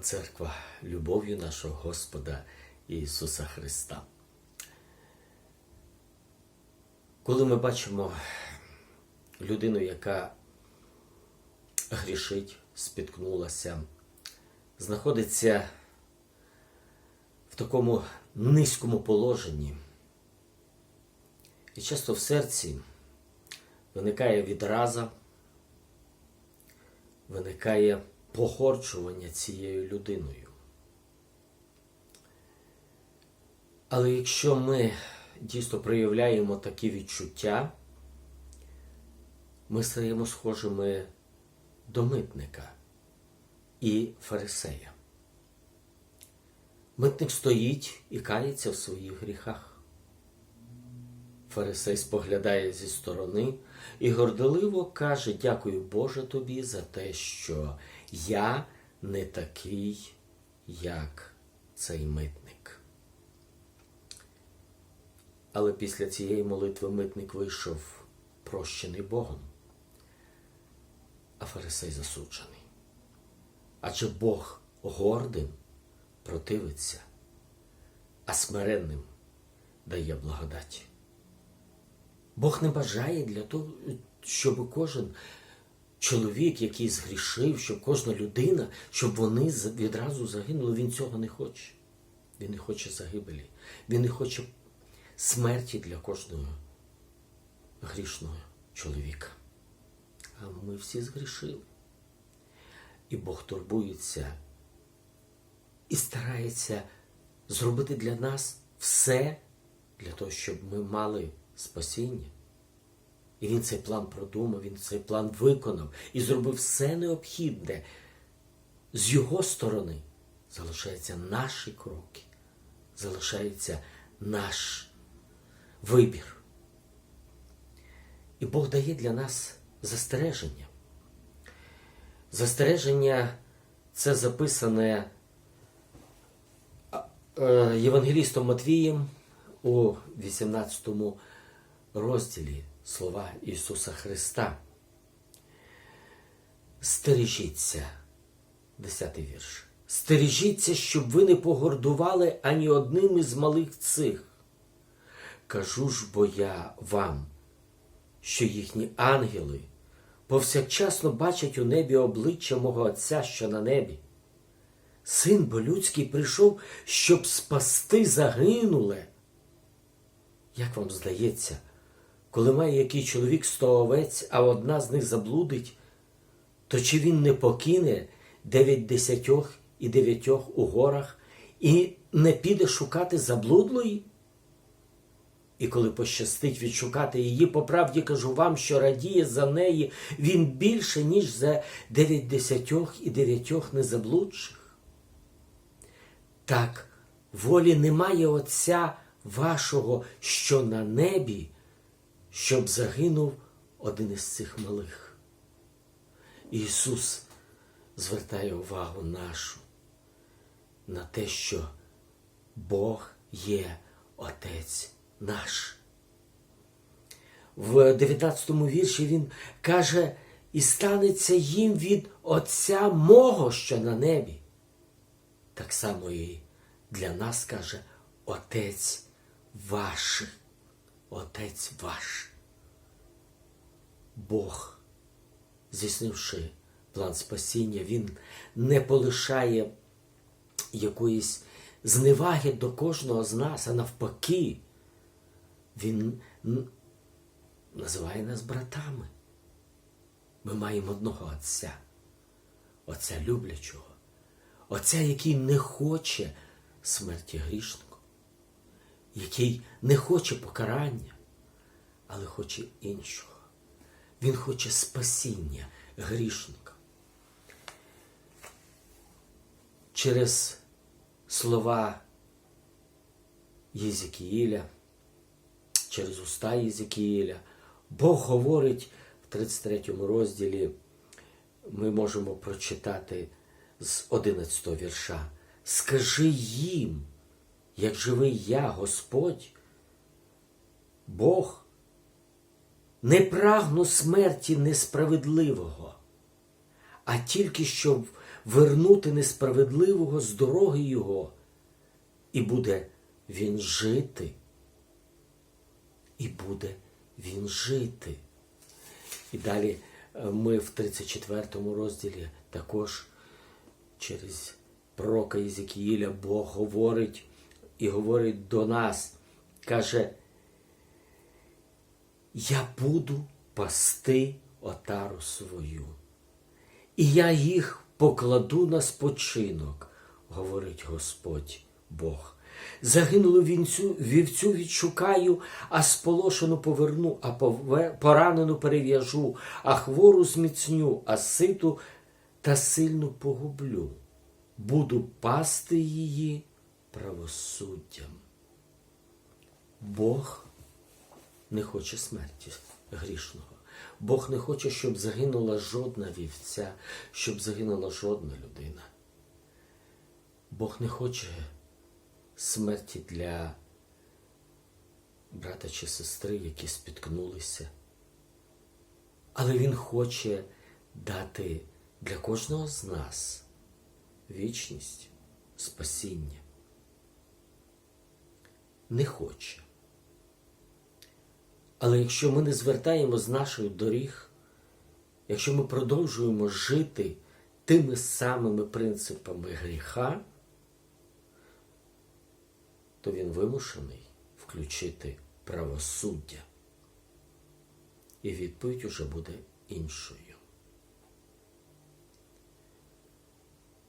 Церква любов'ю нашого Господа Ісуса Христа. Коли ми бачимо людину, яка грішить, спіткнулася, знаходиться в такому низькому положенні, і часто в серці виникає відраза, виникає погорчування цією людиною. Але якщо ми дійсно проявляємо такі відчуття, ми стаємо схожими до митника і фарисея. Митник стоїть і кається в своїх гріхах. Фарисей споглядає зі сторони і горделиво каже: Дякую Боже тобі за те, що я не такий, як цей митник. Але після цієї молитви митник вийшов прощений Богом, а фарисей засуджений. Адже Бог гордим противиться, а смиренним дає благодать. Бог не бажає для того, щоб кожен чоловік, який згрішив, щоб кожна людина, щоб вони відразу загинули. Він цього не хоче. Він не хоче загибелі. Він не хоче смерті для кожного грішного чоловіка. А ми всі згрішили. І Бог турбується і старається зробити для нас все для того, щоб ми мали спасіння. І він цей план продумав, він цей план виконав і зробив все необхідне. З його сторони залишаються наші кроки, залишається наш вибір. І Бог дає для нас застереження. Застереження це записане е, Євангелістом Матвієм у 18 розділі слова Ісуса Христа. Стережіться, 10 вірш. Стережіться, щоб ви не погордували ані одним із малих цих. Кажу ж бо я вам, що їхні ангели повсякчасно бачать у небі обличчя мого Отця, що на небі. Син бо людський прийшов, щоб спасти загинуле. Як вам здається, коли має який чоловік сто овець, а одна з них заблудить, то чи він не покине дев'ять десятьох і дев'ятьох у горах і не піде шукати заблудлої? І коли пощастить відшукати її, по правді кажу вам, що радіє за неї він більше, ніж за дев'ять десятьох і дев'ятьох незаблудших. Так, волі немає Отця вашого, що на небі, щоб загинув один із цих малих. Ісус звертає увагу нашу на те, що Бог є Отець наш. В 19 вірші Він каже, і станеться їм від Отця мого, що на небі. Так само і для нас каже Отець ваш. Отець ваш. Бог, здійснивши план спасіння, Він не полишає якоїсь зневаги до кожного з нас, а навпаки, Він називає нас братами. Ми маємо одного Отця, Отця люблячого, Отця, який не хоче смерті грішнику, який не хоче покарання, але хоче іншого. Він хоче спасіння грішника. Через слова Єзекіїля, через уста Єзекіїля, Бог говорить в 33 розділі, ми можемо прочитати з 11 вірша. Скажи їм, як живий я, Господь, Бог, не прагну смерті несправедливого, а тільки щоб вернути несправедливого з дороги його, і буде він жити. І буде він жити. І далі е, ми в 34 розділі також через пророка Єзекіїля Бог говорить і говорить до нас, каже, я буду пасти отару свою, і я їх покладу на спочинок, говорить Господь Бог. Загинулу вінцю, вівцю відшукаю, а сполошену поверну, а поранену перев'яжу, а хвору зміцню, а ситу та сильну погублю. Буду пасти її правосуддям. Бог не хоче смерті грішного. Бог не хоче, щоб загинула жодна вівця, щоб загинула жодна людина. Бог не хоче смерті для брата чи сестри, які спіткнулися. Але Він хоче дати для кожного з нас вічність, спасіння. Не хоче. Але якщо ми не звертаємо з наших доріг, якщо ми продовжуємо жити тими самими принципами гріха, то він вимушений включити правосуддя. І відповідь уже буде іншою.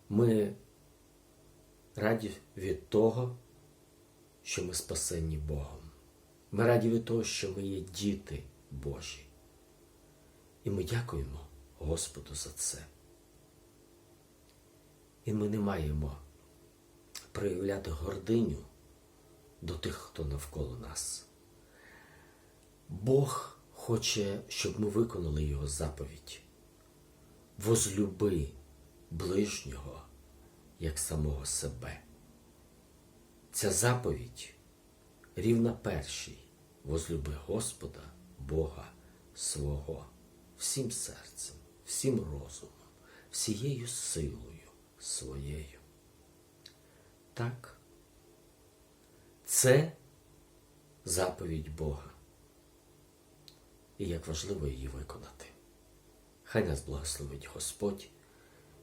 Ми раді від того, що ми спасені Богом. Ми раді від того, що ми є діти Божі. І ми дякуємо Господу за це. І ми не маємо проявляти гординю до тих, хто навколо нас. Бог хоче, щоб ми виконали Його заповідь. Возлюби ближнього як самого себе. Ця заповідь рівна першій. Возлюби Господа, Бога свого, всім серцем, всім розумом, всією силою своєю. Так, це заповідь Бога. І як важливо її виконати. Хай нас благословить Господь,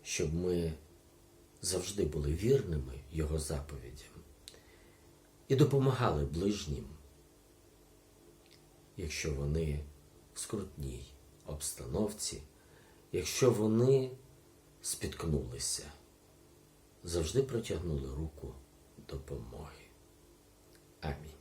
щоб ми завжди були вірними Його заповідям і допомагали ближнім, якщо вони в скрутній обстановці, якщо вони спіткнулися, завжди протягнули руку допомоги. Амінь.